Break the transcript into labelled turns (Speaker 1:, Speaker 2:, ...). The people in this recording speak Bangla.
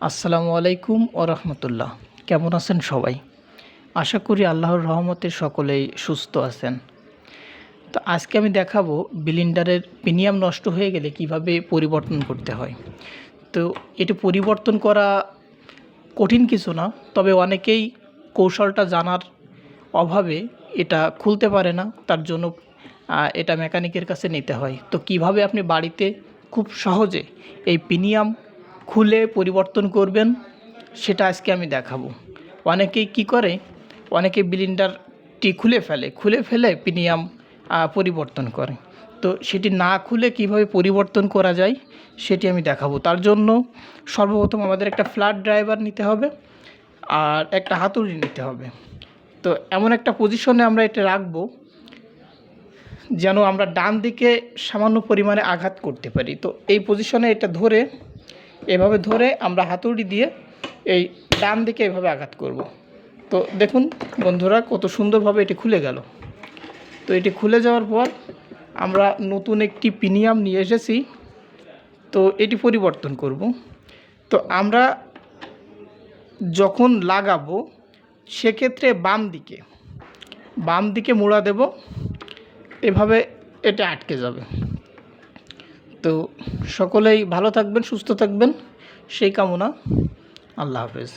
Speaker 1: আসসালামু আলাইকুম ও রহমতুল্লাহ। কেমন আছেন সবাই? আশা করি আল্লাহর রহমতে সকলেই সুস্থ আছেন। তো আজকে আমি দেখাবো বিলিন্ডারের প্রিমিয়াম নষ্ট হয়ে গেলে কীভাবে পরিবর্তন করতে হয়। তো এটি পরিবর্তন করা কঠিন কিছু না, তবে অনেকেই কৌশলটা জানার অভাবে এটা খুলতে পারে না, তার জন্য এটা মেকানিকের কাছে নিতে হয়। তো কীভাবে আপনি বাড়িতে খুব সহজে এই প্রিমিয়াম খুলে পরিবর্তন করবেন, সেটা আজকে আমি দেখাবো। অনেকেই কি করে, অনেকে বিলিন্ডারটি খুলে ফেলে খুলে ফেলে প্রিমিয়াম পরিবর্তন করে। তো সেটি না খুলে কীভাবে পরিবর্তন করা যায়, সেটি আমি দেখাবো। তার জন্য সর্বপ্রথম আমাদের একটা ফ্ল্যাট ড্রাইভার নিতে হবে আর একটা হাতুড়ি নিতে হবে। তো এমন একটা পজিশনে আমরা এটা রাখব, যেন আমরা ডান দিকে সামান্য পরিমাণে আঘাত করতে পারি। তো এই পজিশনে এটা ধরে এভাবে ধরে আমরা হাতুড়ি দিয়ে এই ডান দিকে এভাবে আঘাত করব। তো দেখুন বন্ধুরা কত সুন্দরভাবে এটি খুলে গেল। তো এটি খুলে যাওয়ার পর আমরা নতুন একটি প্রিমিয়াম নিয়ে এসেছি। তো এটি পরিবর্তন করব। তো আমরা যখন লাগাবো সেক্ষেত্রে বাম দিকে বাম দিকে মোড়া দেব। এভাবে এটা আটকে যাবে। তো সকলেই ভালো থাকবেন সুস্থ থাকবেন। সেই কামনা। আল্লাহ হাফেজ।